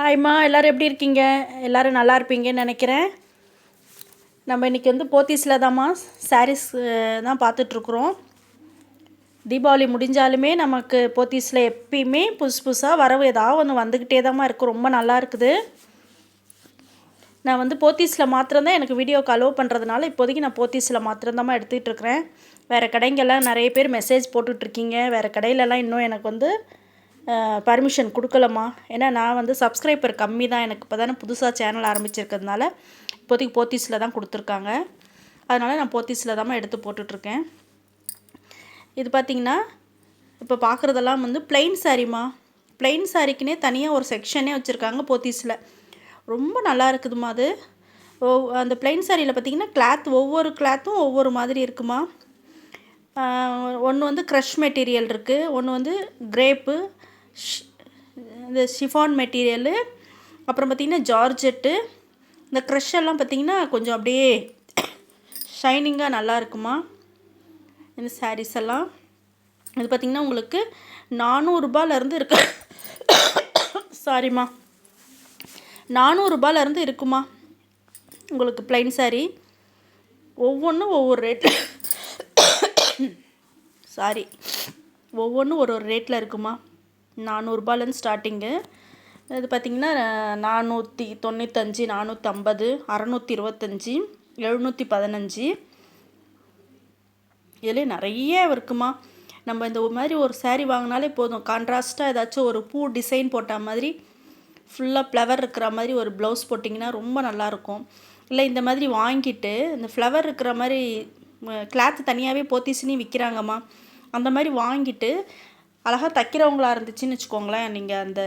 ஹாய்மா எல்லோரும் எப்படி இருக்கீங்க? எல்லோரும் நல்லா இருப்பீங்கன்னு நினைக்கிறேன். நம்ம இன்றைக்கி வந்து போத்தீஸில் தான்மா சாரீஸ் தான் பார்த்துட்ருக்குறோம் தீபாவளி முடிஞ்சாலுமே நமக்கு போத்தீஸில் எப்பயுமே புதுசு புதுசாக வரவு ஏதாவது ஒன்று வந்துக்கிட்டே தான்மா இருக்குது ரொம்ப நல்லா இருக்குது. நான் வந்து போத்தீஸில் மாத்திரம்தான் எனக்கு வீடியோக்கு அலோவ் பண்ணுறதுனால இப்போதைக்கு நான் போத்தீஸில் மாத்திரம்தான் எடுத்துகிட்டு இருக்கிறேன். வேறு கடைங்கெல்லாம் நிறைய பேர் மெசேஜ் போட்டுட்ருக்கீங்க வேறு கடையிலலாம் இன்னும் எனக்கு வந்து பர்மிஷன் கொடுக்கலம்மா. ஏன்னா நான் வந்து சப்ஸ்கிரைபர் கம்மி தான் எனக்கு. இப்போ தானே புதுசாக சேனல் ஆரம்பிச்சிருக்கிறதுனால இப்போதைக்கு போத்தீஸில் தான் கொடுத்துருக்காங்க. அதனால் நான் போத்தீஸில் தான் எடுத்து போட்டுட்ருக்கேன். இது பார்த்திங்கன்னா இப்போ பார்க்குறதெல்லாம் வந்து பிளெயின் சாரிம்மா. பிளெயின் சாரிக்குனே தனியாக ஒரு செக்ஷனே வச்சுருக்காங்க போத்தீஸில். ரொம்ப நல்லா இருக்குதுமா அது. ஓ அந்த பிளெயின் சாரியில் பார்த்திங்கன்னா கிளாத் ஒவ்வொரு கிளாத்தும் ஒவ்வொரு மாதிரி இருக்குமா ஒன்று வந்து க்ரஷ் மெட்டீரியல் இருக்குது ஒன்று வந்து கிரேப்பு இந்த ஷிஃபான் மெட்டீரியலு அப்புறம் பார்த்திங்கன்னா ஜார்ஜெட்டு இந்த க்ரஷ் எல்லாம் பார்த்திங்கன்னா கொஞ்சம் அப்படியே ஷைனிங்காக நல்லா இருக்குமா? இந்த சாரீஸ் எல்லாம். இது பார்த்திங்கன்னா உங்களுக்கு நானூறுரூபாலேருந்து இருக்கு. சாரிம்மா நானூறுரூபாலேருந்து இருக்குமா? உங்களுக்கு ப்ளைன் சாரீ ஒவ்வொன்றும் ஒவ்வொரு ரேட்டில் சாரி ஒவ்வொன்றும் ஒரு ஒரு ரேட்டில் இருக்குமா? நானூறுரூபாலேருந்து ஸ்டார்டிங்கு. இது பார்த்திங்கன்னா நானூற்றி தொண்ணூத்தஞ்சு நானூற்றம்பது அறநூற்றி இருபத்தஞ்சி எழுநூற்றி பதினஞ்சு இதிலே நிறைய இருக்குமா? நம்ம இந்த மாதிரி ஒரு சேரீ வாங்கினாலே போதும். கான்ட்ராஸ்ட்டாக ஏதாச்சும் ஒரு பூ டிசைன் போட்ட மாதிரி ஃபுல்லாக ஃப்ளவர் இருக்கிற மாதிரி ஒரு ப்ளவுஸ் போட்டிங்கன்னா ரொம்ப நல்லாயிருக்கும். இல்லை இந்த மாதிரி வாங்கிட்டு இந்த ஃப்ளவர் இருக்கிற மாதிரி கிளாத் தனியாகவே போத்திசினி விற்கிறாங்கம்மா அந்த மாதிரி வாங்கிட்டு அழகாக தைக்கிறவங்களா இருந்துச்சுன்னு வச்சுக்கோங்களேன். நீங்கள் அந்த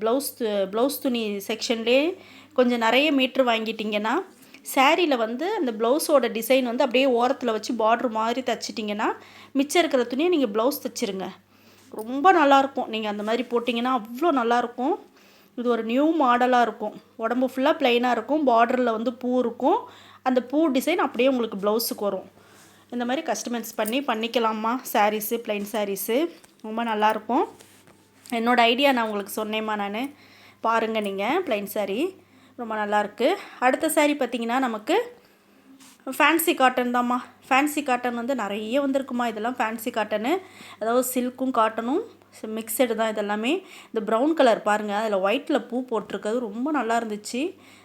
ப்ளவுஸ் ப்ளவுஸ் துணி செக்ஷன்லேயே கொஞ்சம் நிறைய மீட்ரு வாங்கிட்டிங்கன்னா சேரீயில் வந்து அந்த ப்ளவுஸோட டிசைன் வந்து அப்படியே ஓரத்தில் வச்சு பார்ட்ரு மாதிரி தைச்சிட்டிங்கன்னா மிச்சம் இருக்கிற துணியை நீங்கள் ப்ளவுஸ் தைச்சிருங்க. ரொம்ப நல்லாயிருக்கும் நீங்கள் அந்த மாதிரி போட்டிங்கன்னா அவ்வளோ நல்லாயிருக்கும் இது ஒரு நியூ மாடலாக இருக்கும். உடம்பு ஃபுல்லாக ப்ளைனாக இருக்கும். பார்டரில் வந்து பூ இருக்கும். அந்த பூ டிசைன் அப்படியே உங்களுக்கு ப்ளவுஸுக்கு வரும். இந்த மாதிரி கஸ்டமைஸ் பண்ணி பண்ணிக்கலாமா? சாரீஸு ப்ளைன் சாரீஸு ரொம்ப நல்லாயிருக்கும். என்னோடய ஐடியா நான் உங்களுக்கு சொன்னேம்மா நான். பாருங்கள் நீங்கள் ப்ளைன் சாரீ ரொம்ப நல்லாயிருக்கு. அடுத்த சாரீ பார்த்திங்கன்னா நமக்கு ஃபேன்சி காட்டன் தாம்மா. ஃபேன்சி காட்டன் வந்து நிறைய வந்திருக்குமா இதெல்லாம் ஃபேன்சி காட்டனு அதாவது சில்க்கும் காட்டனும் மிக்சடு தான் இதெல்லாமே. இந்த ப்ரௌன் கலர் பாருங்கள் அதில் ஒயிட்டில் பூ போட்டிருக்கிறது ரொம்ப நல்லா இருந்துச்சு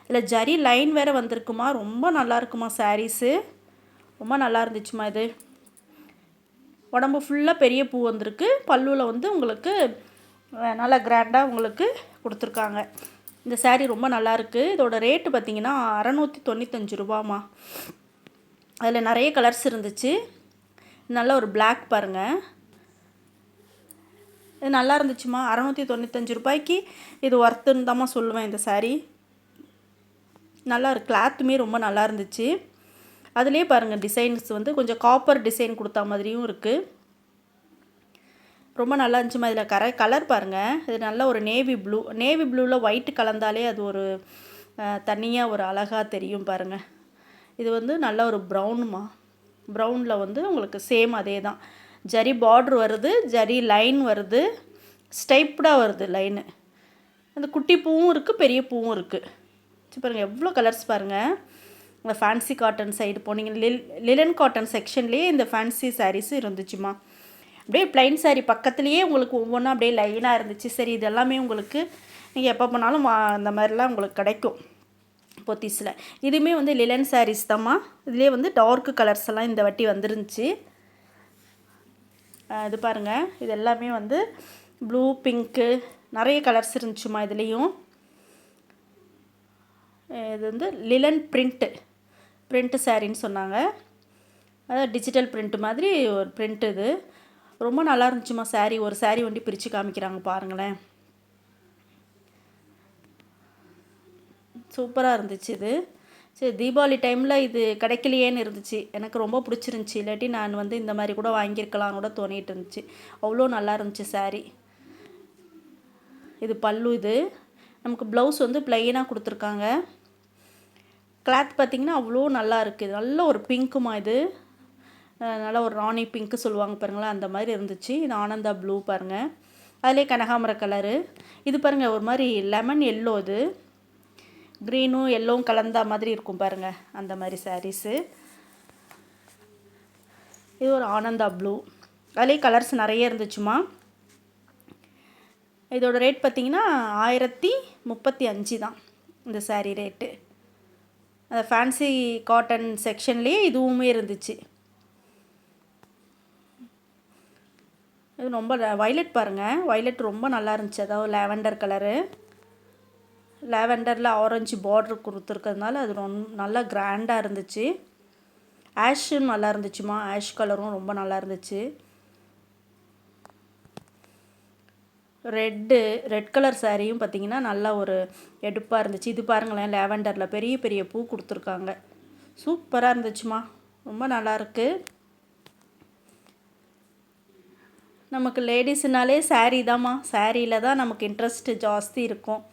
இதில் ஜரி லைன் வேறு வந்திருக்குமா ரொம்ப நல்லா இருக்குமா சாரீஸு ரொம்ப நல்லா இருந்துச்சுமா இது. உடம்பு ஃபுல்லாக பெரிய பூ வந்திருக்கு. பல்லுவில் வந்து உங்களுக்கு நல்லா கிராண்டாக உங்களுக்கு கொடுத்துருக்காங்க. இந்த சேரீ ரொம்ப நல்லாயிருக்கு இதோட ரேட்டு பார்த்திங்கன்னா அறநூற்றி தொண்ணூத்தஞ்சு ரூபாம்மா. அதில் நிறைய கலர்ஸ் இருந்துச்சு. நல்ல ஒரு பிளாக் பாருங்கள் இது நல்லா இருந்துச்சுமா? அறநூற்றி தொண்ணூத்தஞ்சு ரூபாய்க்கு இது ஒர்த்துன்னு தாம்மா சொல்லுவேன் இந்த சாரீ நல்லா இருக்கு. கிளாத்துமே ரொம்ப நல்லா இருந்துச்சு. அதுலேயே பாருங்கள் டிசைன்ஸ் வந்து கொஞ்சம் காப்பர் டிசைன் கொடுத்தா மாதிரியும் இருக்குது ரொம்ப நல்லா இருந்துச்சுமா இதில் கர கலர் பாருங்கள் இது நல்ல ஒரு நேவி ப்ளூ நேவி ப்ளூவில் ஒயிட் கலந்தாலே அது ஒரு தனியாக ஒரு அழகாக தெரியும் பாருங்கள் இது வந்து நல்ல ஒரு ப்ரௌனுமா ப்ரௌனில் வந்து உங்களுக்கு சேம் அதே தான் ஜரி பார்ட்ரு வருது ஜரி லைன் வருது ஸ்டைப்டாக வருது லைனு அந்த குட்டி பூவும் இருக்குது பெரிய பூவும் இருக்குது சரி பாருங்கள் எவ்வளோ கலர்ஸ் பாருங்கள் இந்த ஃபேன்சி காட்டன் சைடு போனீங்க லில் லிலன் காட்டன் செக்ஷன்லேயே இந்த ஃபேன்சி சாரீஸ் இருந்துச்சுமா. அப்படியே ப்ளைன் சாரீ பக்கத்துலேயே உங்களுக்கு ஒவ்வொன்றும் அப்படியே லைனாக இருந்துச்சு. சரி இதெல்லாமே உங்களுக்கு நீங்கள் எப்போ போனாலும் அந்த மாதிரிலாம் உங்களுக்கு கிடைக்கும் பொத்திஸில் இதுவுமே வந்து லிலன் சாரீஸ் தாம்மா. இதுலேயே வந்து டார்க்கு கலர்ஸ் எல்லாம் இந்த வட்டி வந்துருந்துச்சு. இது பாருங்கள் இது எல்லாமே வந்து ப்ளூ பிங்க்கு நிறைய கலர்ஸ் இருந்துச்சுமா இதுலேயும். இது வந்து லிலன் பிரிண்ட்டு பிரிண்ட்டு சாரின்னு சொன்னாங்க. அதாவது டிஜிட்டல் பிரிண்ட் மாதிரி ஒரு பிரிண்ட் இது. ரொம்ப நல்லா இருந்துச்சுமா சாரீ ஒரு சாரீ ஒண்டி பிரித்து காமிக்கிறாங்க பாருங்களேன். சூப்பராக இருந்துச்சு இது. சரி தீபாவளி டைமில் இது கிடைக்கலையேன்னு இருந்துச்சு. எனக்கு ரொம்ப பிடிச்சிருந்துச்சி. இல்லாட்டி நான் வந்து இந்த மாதிரி கூட வாங்கியிருக்கலாம்னு கூட தோணிகிட்டு இருந்துச்சு. அவ்வளோ நல்லா இருந்துச்சு சாரீ இது பல்லு இது. நமக்கு ப்ளவுஸ் வந்து ப்ளைனாக கொடுத்துருக்காங்க. கிளாத் பார்த்திங்கன்னா அவ்வளோ நல்லா இருக்குது நல்ல ஒரு பிங்க்குமா இது. நல்லா ஒரு ராணி பிங்க்கு சொல்லுவாங்க பாருங்களேன் அந்த மாதிரி இருந்துச்சு. இது ஆனந்தா ப்ளூ பாருங்கள் அதிலே கனகாமர கலரு இது பாருங்கள் ஒரு மாதிரி லெமன் எல்லோ இது. க்ரீனும் எல்லோவும் கலந்தா மாதிரி இருக்கும் பாருங்கள் அந்த மாதிரி சாரீஸு இது ஒரு ஆனந்தா ப்ளூ அதிலே கலர்ஸ் நிறைய இருந்துச்சுமா. இதோட ரேட் பார்த்திங்கன்னா ஆயிரத்தி முப்பத்தி அஞ்சு தான் இந்த சாரீ ரேட்டு அந்த ஃபேன்சி காட்டன் செக்ஷன்லேயே இதுவுமே இருந்துச்சு. இது ரொம்ப வைலட் பாருங்கள் வைலட் ரொம்ப நல்லா இருந்துச்சு. அதாவது லேவெண்டர் கலரு லேவெண்டரில் ஆரஞ்சு பார்ட்ரு கொடுத்துருக்கிறதுனால அது ரொம்ப நல்லா கிராண்டாக இருந்துச்சு. ஆஷும் நல்லா இருந்துச்சுமா? ஆஷ் கலரும் ரொம்ப நல்லா இருந்துச்சு. ரெட்டு ரெட் கலர் சாரியும் பார்த்திங்கன்னா நல்லா ஒரு எடுப்பாக இருந்துச்சு. இது பாருங்களேன் லேவெண்டரில் பெரிய பெரிய பூ கொடுத்துருக்காங்க. சூப்பராக இருந்துச்சுமா. ரொம்ப நல்லாயிருக்கு நமக்கு லேடிஸ்னாலே சாரீ தாம்மா. சாரியில் தான் நமக்கு இன்ட்ரெஸ்ட்டு ஜாஸ்தி இருக்கும்.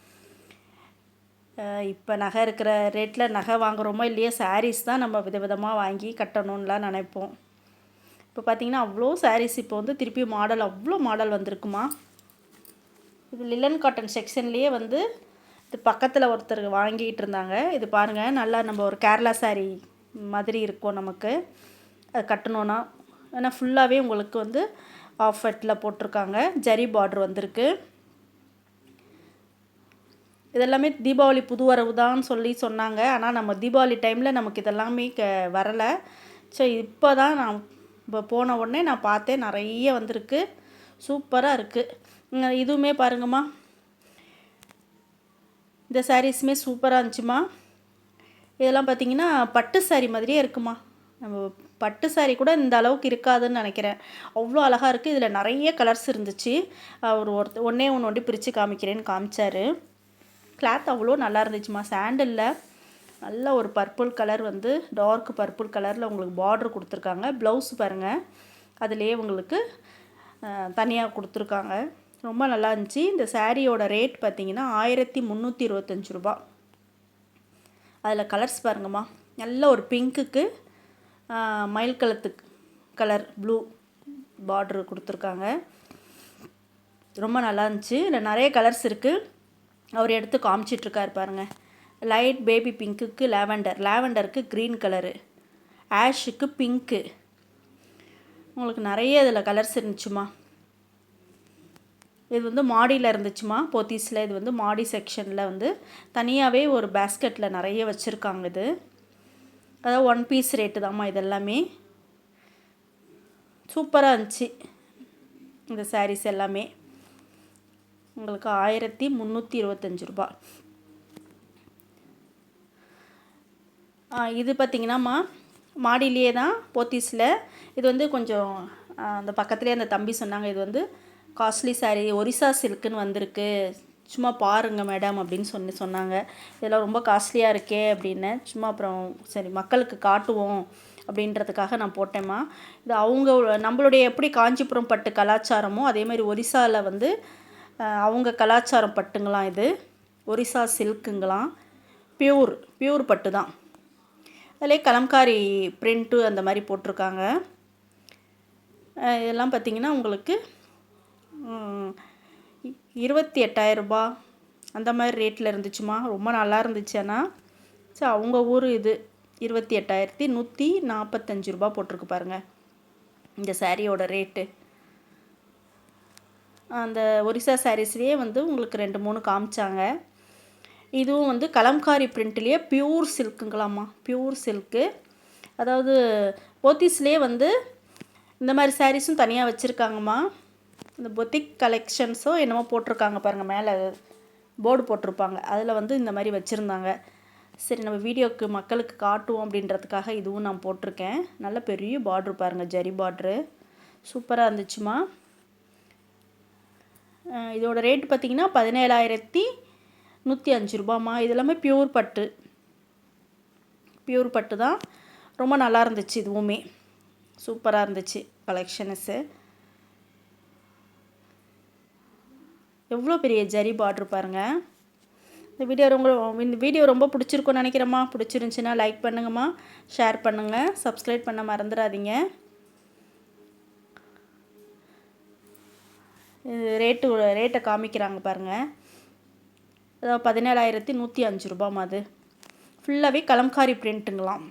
இப்போ நகை இருக்கிற ரேட்டில் நகை வாங்குகிறோமோ இல்லையோ சாரீஸ் தான் நம்ம விதவிதமாக வாங்கி கட்டணும்லாம் நினைப்போம். இப்போ பார்த்திங்கன்னா அவ்வளோ சாரீஸ் இப்போ வந்து திருப்பி மாடல் அவ்வளோ மாடல் வந்திருக்குமா. இது லிலன் காட்டன் செக்ஷன்லேயே வந்து இது பக்கத்தில் ஒருத்தர் வாங்கிட்டு இருந்தாங்க. இது பாருங்கள் நல்லா நம்ம ஒரு கேரளா சாரீ மாதிரி இருக்கும் நமக்கு. அது கட்டணுன்னா ஏன்னா ஃபுல்லாகவே உங்களுக்கு வந்து ஆஃப் போட்டிருக்காங்க. ஜரி பார்ட்ரு வந்திருக்கு. இதெல்லாமே தீபாவளி புது வரவு தான் சொல்லி சொன்னாங்க. ஆனால் நம்ம தீபாவளி டைமில் நமக்கு இதெல்லாமே க வரலை. ஸோ இப்போ தான் நான் இப்போ போன உடனே நான் பார்த்தேன் நிறைய வந்திருக்கு. சூப்பராக இருக்குது இதுவுமே பாருங்கம்மா. இந்த சாரீஸுமே சூப்பராக இருந்துச்சுமா இதெல்லாம் பார்த்திங்கன்னா பட்டு சாரீ மாதிரியே இருக்குமா நம்ம பட்டு சாரீ கூட இந்த அளவுக்கு இருக்காதுன்னு நினைக்கிறேன். அவ்வளோ அழகாக இருக்குது இதில் நிறைய கலர்ஸ் இருந்துச்சு. அவர் ஒருத்த ஒன்றே ஒன்று ஒண்டி பிரித்து காமிக்கிறேன்னு காமிச்சார். கிளாத் அவ்வளோ நல்லா இருந்துச்சுமா சாண்டலில் நல்ல ஒரு பர்பிள் கலர் வந்து டார்க் பர்பிள் கலரில் உங்களுக்கு பார்டர் கொடுத்துருக்காங்க. ப்ளவுஸ் பாருங்கள் அதுலேயே உங்களுக்கு தனியாக கொடுத்துருக்காங்க. ரொம்ப நல்லா இருந்துச்சு. இந்த சாரியோட ரேட் பார்த்திங்கன்னா ஆயிரத்தி முந்நூற்றி இருபத்தஞ்சி ரூபா. அதில் கலர்ஸ் பாருங்கம்மா. நல்ல ஒரு பிங்க்குக்கு மயில் கலத்துக்கு கலர் ப்ளூ பார்ட்ரு கொடுத்துருக்காங்க. ரொம்ப நல்லா இருந்துச்சு. இதில் நிறைய கலர்ஸ் இருக்குது அவர் எடுத்து காமிச்சிட்ருக்கார் பாருங்கள் லைட் பேபி பிங்க்குக்கு லாவெண்டர் லாவெண்டருக்கு க்ரீன் கலரு ஆஷுக்கு பிங்க்கு உங்களுக்கு நிறைய இதில் கலர்ஸ் இருந்துச்சுமா இது வந்து மாடியில் இருந்துச்சுமா போத்தீஸில். இது வந்து மாடி செக்ஷனில் வந்து தனியாகவே ஒரு பேஸ்கெட்டில் நிறைய வச்சுருக்காங்க இது. அதாவது ஒன் பீஸ் ரேட்டு தாம்மா இதெல்லாமே சூப்பராக இருந்துச்சு. இந்த சாரீஸ் எல்லாமே. உங்களுக்கு ஆயிரத்தி முந்நூற்றி இருபத்தஞ்சி ரூபா. இது பார்த்திங்கன்னாம்மா மாடியிலேயே தான் போத்தீஸில். இது வந்து கொஞ்சம் அந்த பக்கத்துலேயே அந்த தம்பி சொன்னாங்க இது வந்து காஸ்ட்லி சாரீ ஒரிசா சில்க்குன்னு வந்திருக்கு. சும்மா பாருங்கள் மேடம் அப்படின்னு சொல்லி சொன்னாங்க. இதெல்லாம் ரொம்ப காஸ்ட்லியாக இருக்கே அப்படின்னு. சும்மா அப்புறம் சரி மக்களுக்கு காட்டுவோம் அப்படின்றதுக்காக நான் போட்டேம்மா. இது அவங்க நம்மளுடைய எப்படி காஞ்சிபுரம் பட்டு கலாச்சாரமோ அதே மாதிரி ஒரிசாவில் வந்து அவங்க கலாச்சாரம் பட்டுங்களாம் இது. ஒரிசா சில்க்குங்களாம். பியூர் பியூர் பட்டு தான். அதிலே கலம்காரி பிரிண்ட்டு அந்த மாதிரி போட்டிருக்காங்க. இதெல்லாம் பார்த்திங்கன்னா உங்களுக்கு இருபத்தி எட்டாயிரரூபா அந்த மாதிரி ரேட்டில் இருந்துச்சுமா? ரொம்ப நல்லா இருந்துச்சு ஆனால் ஸோ அவங்க ஊர் இது. இருபத்தி எட்டாயிரத்தி நூற்றி நாற்பத்தஞ்சு ரூபா போட்டிருக்கு பாருங்கள் இந்த சாரியோட ரேட்டு அந்த ஒரிசா சாரீஸ்லேயே வந்து உங்களுக்கு ரெண்டு மூணு காமிச்சாங்க. இதுவும் வந்து கலம்காரி பிரிண்ட்லேயே பியூர் சில்க்குங்களாம்மா பியூர் சில்க்கு அதாவது போத்தீஸ்லேயே வந்து இந்த மாதிரி சாரீஸும் தனியாக வச்சுருக்காங்கம்மா. இந்த பொத்திக் கலெக்ஷன்ஸோ என்னமோ போட்டிருக்காங்க பாருங்கள் மேலே போர்டு போட்டிருப்பாங்க. அதில் வந்து இந்த மாதிரி வச்சுருந்தாங்க. சரி நம்ம வீடியோக்கு மக்களுக்கு காட்டுவோம் அப்படின்றதுக்காக இதுவும் நான் போட்டிருக்கேன். நல்ல பெரிய பார்ட்ரு பாருங்கள் ஜரி பார்ட்ரு சூப்பராக இருந்துச்சுமா? இதோட ரேட் பார்த்திங்கன்னா பதினேழாயிரத்தி நூற்றி அஞ்சு ரூபாம்மா. இது எல்லாமே பியூர் பட்டு. பியூர் பட்டு தான். ரொம்ப நல்லா இருந்துச்சு இதுவுமே. சூப்பராக இருந்துச்சு கலெக்ஷன்ஸு எவ்வளோ பெரிய ஜரி பார்ட்ரு பாருங்கள் இந்த வீடியோ ரொம்ப இந்த வீடியோ ரொம்ப பிடிச்சிருக்கும்னு நினைக்கிறேம்மா. பிடிச்சிருந்துச்சின்னா லைக் பண்ணுங்கம்மா. ஷேர் பண்ணுங்கள் சப்ஸ்கிரைப் பண்ண மறந்துடாதீங்க. இது ரேட்டு ரேட்டை காமிக்கிறாங்க பாருங்கள் அதாவது பதினேழாயிரத்தி நூற்றி அஞ்சு ரூபாமா அது. ஃபுல்லாகவே கலம்காரி பிரிண்ட்டுங்களாம்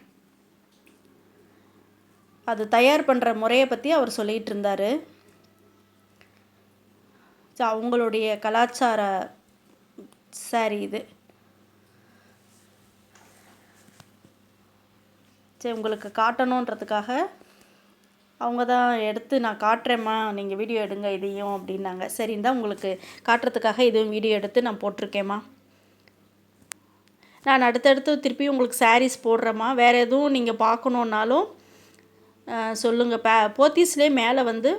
அது தயார் பண்ணுற முறையை பற்றி அவர் சொல்லிகிட்டு இருந்தார். அவங்களுடைய கலாச்சார சாரி இது. சரி உங்களுக்கு காட்டணுன்றதுக்காக அவங்க தான் எடுத்து நான் காட்டுறேம்மா நீங்கள் வீடியோ எடுங்க இதையும் அப்படின்னாங்க. சரின்னு தான் உங்களுக்கு காட்டுறதுக்காக இதுவும் வீடியோ எடுத்து நான் போட்டிருக்கேம்மா. நான் அடுத்தடுத்து திருப்பி உங்களுக்கு சாரீஸ் போடுறேம்மா. வேறு எதுவும் நீங்கள் பார்க்கணுன்னாலும் சொல்லுங்கள் பே போத்தீஸ்லேயே மேலே வந்து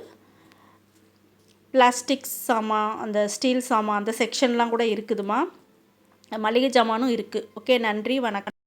பிளாஸ்டிக் சாமான் அந்த ஸ்டீல் சாமான் அந்த செக்ஷன்லாம் கூட இருக்குதுமா மளிகை ஜாமானும் இருக்குது ஓகே நன்றி வணக்கம்.